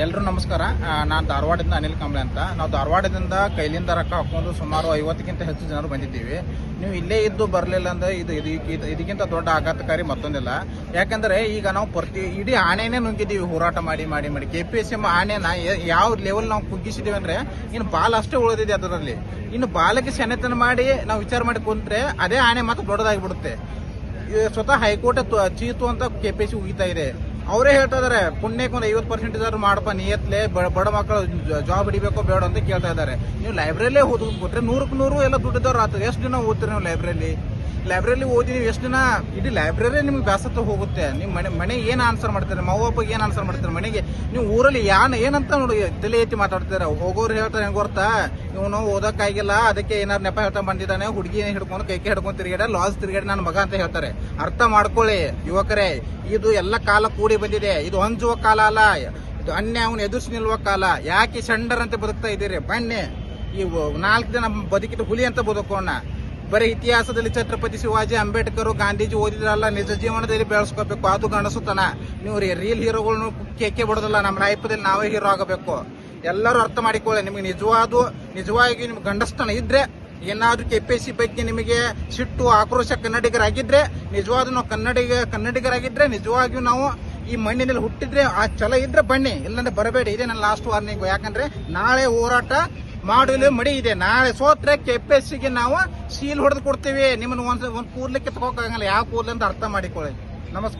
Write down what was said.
ಎಲ್ರು ನಮಸ್ಕಾರ. ನಾನು ಧಾರವಾಡದಿಂದ ಅನಿಲ್ ಕಂಬ್ಳೆ ಅಂತ. ನಾವು ಧಾರವಾಡದಿಂದ ಕೈಲಿಂದ ರೊಕ್ಕ ಹಾಕೊಂಡು ಸುಮಾರು ಐವತ್ತಕ್ಕಿಂತ ಹೆಚ್ಚು ಜನರು ಬಂದಿದ್ದೀವಿ. ನೀವು ಇಲ್ಲೇ ಇದ್ದು ಬರಲಿಲ್ಲ ಅಂದ್ರೆ ಇದು, ಇದು- ಇದು- ಇದಕ್ಕಿಂತ ದೊಡ್ಡ ಆಘಾತಕಾರಿ ಮತ್ತೊಂದಿಲ್ಲ. ಯಾಕಂದರೆ ಈಗ ನಾವು ಪ್ರತಿ, ಇಡೀ ಆನೆನೇ ನುಂಗಿದ್ದೀವಿ ಹೋರಾಟ ಮಾಡಿ ಮಾಡಿ ಮಾಡಿ. ಕೆ ಪಿ ಎಸ್ ಎಂ ಆನೆನ ಯಾವ ಲೆವೆಲ್ ನಾವು ಕುಗ್ಗಿಸಿದ್ದೀವಿ ಅಂದರೆ ಇನ್ನು ಬಾಲ್ ಅಷ್ಟೇ ಉಳಿದಿದೆ ಅದರಲ್ಲಿ. ಇನ್ನು ಬಾಲಕ್ಕೆ ಸೆನೆತನ ಮಾಡಿ ನಾವು ವಿಚಾರ ಮಾಡಿ ಕುಂತ್ರೆ ಅದೇ ಆನೆ ಮಾತ್ರ ದೊಡ್ಡದಾಗಿಬಿಡುತ್ತೆ. ಸ್ವತಃ ಹೈಕೋರ್ಟ್ ಚೀತು ಅಂತ ಕೆ ಪಿ ಎಸ್ ಸಿ ಉಗಿತಾ ಇದೆ. ಅವರೇ ಹೇಳ್ತಾ ಇದಾರೆ, ಪುಣ್ಯಕ್ಕೆ ಒಂದು ಐವತ್ತು ಪರ್ಸೆಂಟ್ ಇದಾದ್ರು ಮಾಡಪ್ಪ ನಿಯತ್ಲೆ ಬಡ ಮಕ್ಕಳು ಜಾಬ್ ಹಿಡಿಬೇಕೋ ಬೇಡ ಅಂತ ಕೇಳ್ತಾ ಇದ್ದಾರೆ ನೀವು ಲೈಬ್ರರಿಲೇ ಓದ್ಬಿಟ್ರೆ ನೂರಕ್ಕೆ ನೂರು ಎಲ್ಲ ದುಡ್ಡಿದವ್ರು ಆಗ್ತದೆ ಎಷ್ಟು ದಿನ ಓದ್ತೀರಿ ನೀವು ಲೈಬ್ರರಿ ಲೈಬ್ರರಿ ಓದಿ ನೀವು ಎಷ್ಟು ದಿನ ಇಡೀ ಲೈಬ್ರರಿ ನಿಮ್ಗೆ ಬ್ಯಾಸತ್ತ ಹೋಗುತ್ತೆ. ನಿಮ್ಮ ಮನೆ ಮನೆ ಏನು ಆನ್ಸರ್ ಮಾಡ್ತಾರೆ? ಅಪ್ಪಗೆ ಏನು ಆನ್ಸರ್ ಮಾಡ್ತಾರೆ? ಮನೆಗೆ ನೀವು ಊರಲ್ಲಿ ಯಾನ್ ಏನಂತ ನೋಡಿ ತಲೆ ಎತ್ತಿ ಮಾತಾಡ್ತಾರೆ? ಹೋಗೋರು ಹೇಳ್ತಾರೆ ಹೆಂಗೆ ಗೊತ್ತಾ? ಇವನು ಓದೋಕ್ಕಾಗಿಲ್ಲ ಅದಕ್ಕೆ ಏನಾರು ನೆಪ ಹೇಳ್ತಾ ಬಂದಿದ್ದಾನೆ, ಹುಡುಗಿ ಹಿಡ್ಕೊಂಡು ಕೈಕೆ ಹಿಡ್ಕೊಂಡು ತಿರುಗಾಡ ಲಾಸ್ ತಿರುಗಾಡಿ ನನ್ನ ಮಗ ಅಂತ ಹೇಳ್ತಾರೆ. ಅರ್ಥ ಮಾಡ್ಕೊಳ್ಳಿ ಯುವಕರೇ, ಇದು ಎಲ್ಲ ಕಾಲ ಕೂಡಿ ಬಂದಿದೆ. ಇದು ಹಂಚುವ ಕಾಲ ಅಲ್ಲ. ಇದು ಅನ್ಯಾಯವನ್ನು ಎದುರಿಸಿ ನಿಲ್ಲುವ ಕಾಲ. ಯಾಕೆ ಸೆಂಡರ್ ಅಂತ ಬದುಕ್ತಾ ಇದ್ದೀರಿ? ಬನ್ನಿ. ಈ ನಾಲ್ಕು ದಿನ ಬದುಕಿದ ಹುಲಿ ಅಂತ ಬದುಕೋಣ. ಬರೀ ಇತಿಹಾಸದಲ್ಲಿ ಛತ್ರಪತಿ ಶಿವಾಜಿ ಅಂಬೇಡ್ಕರ್ ಗಾಂಧೀಜಿ ಓದಿದ್ರಲ್ಲ ನಿಜ ಜೀವನದಲ್ಲಿ ಬೆಳೆಸ್ಕೋಬೇಕು, ಅದು ಗಣಸುತನ ನೀವು ರೀಲ್ ಹೀರೋಗಳನ್ನು ಕೇಕೆ ಬಿಡೋದಿಲ್ಲ, ನಮ್ಮ ಲೈಫದಲ್ಲಿ ನಾವೇ ಹೀರೋ ಆಗಬೇಕು. ಎಲ್ಲರೂ ಅರ್ಥ ಮಾಡಿಕೊಳ್ಳಿ, ನಿಮಗೆ ನಿಜವಾದ ನಿಜವಾಗಿ ನಿಮ್ಗೆ ಗಂಡಸ್ತನ ಇದ್ರೆ, ಏನಾದರೂ ಕೆ ಪಿ ಸಿ ಬಗ್ಗೆ ನಿಮಗೆ ಸಿಟ್ಟು, ಆಕ್ರೋಶ ಕನ್ನಡಿಗರಾಗಿದ್ರೆ, ನಿಜವಾದ ನಾವು ಕನ್ನಡಿಗ, ಕನ್ನಡಿಗರಾಗಿದ್ರೆ ನಿಜವಾಗಿಯೂ ನಾವು ಈ ಮಣ್ಣಿನಲ್ಲಿ ಹುಟ್ಟಿದ್ರೆ ಆ ಛಲ ಇದ್ರೆ ಬನ್ನಿ. ಇಲ್ಲಾಂದ್ರೆ ಬರಬೇಡಿ, ಇದೇ ನನ್ನ ಲಾಸ್ಟ್ ವಾರ್ನಿಂಗ್ ಯಾಕಂದ್ರೆ ನಾಳೆ ಹೋರಾಟ ಮಾಡಲು ಮಡಿ ಇದೆ. ನಾಳೆ ಸೋತ್ರೆ ಕೆ ಪಿ ಎಸ್ ಸಿಗೆ ನಾವು ಸೀಲ್ ಹೊಡೆದು ಕೊಡ್ತೀವಿ. ನಿಮ್ಮನ್ನ ಒಂದ್ ಒಂದ್ ಕೂರ್ಲಿಕ್ಕೆ ತಗೋಕಾಗಲ್ಲ ಯಾವ ಕೂರ್ಲಿ ಅಂತ ಅರ್ಥ ಮಾಡಿಕೊಳ್ಳಿ. ನಮಸ್ಕಾರ.